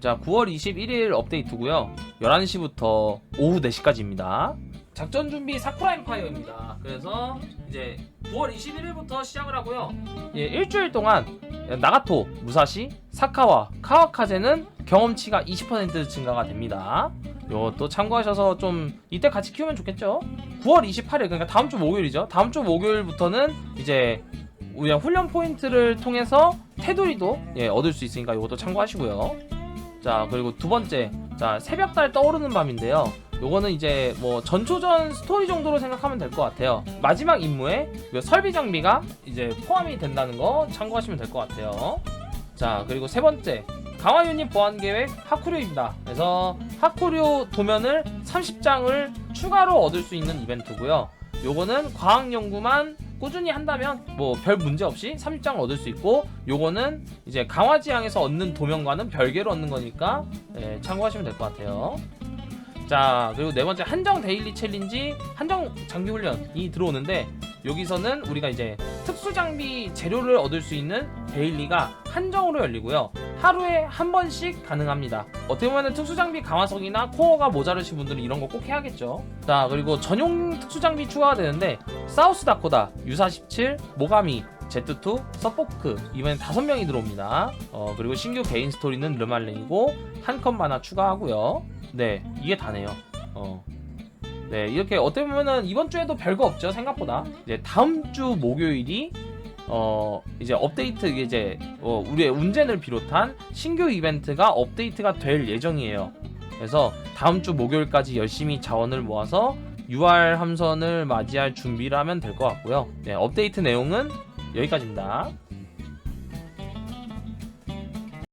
자, 9월 21일 업데이트고요. 11시부터 오후 4시까지입니다. 작전 준비 사쿠라 엠파이어입니다. 그래서 이제 9월 21일부터 시작을 하고요. 예, 일주일 동안 나가토, 무사시, 사카와, 카와카제는 경험치가 20% 증가가 됩니다. 이것도 참고하셔서 좀 이때 같이 키우면 좋겠죠. 9월 28일 그러니까 다음 주 목요일이죠. 다음 주 목요일부터는 이제 훈련 포인트를 통해서 테두리도 예, 얻을 수 있으니까 이것도 참고하시고요. 자 그리고 두 번째 자 새벽달 떠오르는 밤인데요. 요거는 이제 뭐 전초전 스토리 정도로 생각하면 될 것 같아요. 마지막 임무에 그 설비 장비가 이제 포함이 된다는 거 참고하시면 될 것 같아요. 자 그리고 세 번째 강화 유닛 보안 계획 하쿠류입니다. 그래서 하쿠류 도면을 30장을 추가로 얻을 수 있는 이벤트고요. 요거는 과학 연구만 꾸준히 한다면 뭐 별 문제 없이 30장을 얻을 수 있고 요거는 이제 강화 지향에서 얻는 도면과는 별개로 얻는 거니까 예, 참고하시면 될 것 같아요. 자 그리고 네 번째 한정 데일리 챌린지 한정 장비 훈련이 들어오는데 여기서는 우리가 이제 특수 장비 재료를 얻을 수 있는 데일리가 한정으로 열리고요 하루에 한 번씩 가능합니다 어떻게 보면 특수 장비 강화석이나 코어가 모자르신 분들은 이런 거 꼭 해야겠죠 자 그리고 전용 특수 장비 추가가 되는데 사우스 다코다 U47 모가미 Z2, 서포크 이번엔 다섯 명이 들어옵니다. 어 그리고 신규 개인 스토리는 르말랭이고 한 컷 만화 추가하고요. 네 이게 다네요. 어. 네 이렇게 어떻게 보면은 이번 주에도 별거 없죠 생각보다. 이제 다음 주 목요일이 어 이제 업데이트 이제 어, 우리의 운젠을 비롯한 신규 이벤트가 업데이트가 될 예정이에요. 그래서 다음 주 목요일까지 열심히 자원을 모아서 UR 함선을 맞이할 준비를 하면 될 것 같고요. 네, 업데이트 내용은 여기까지입니다.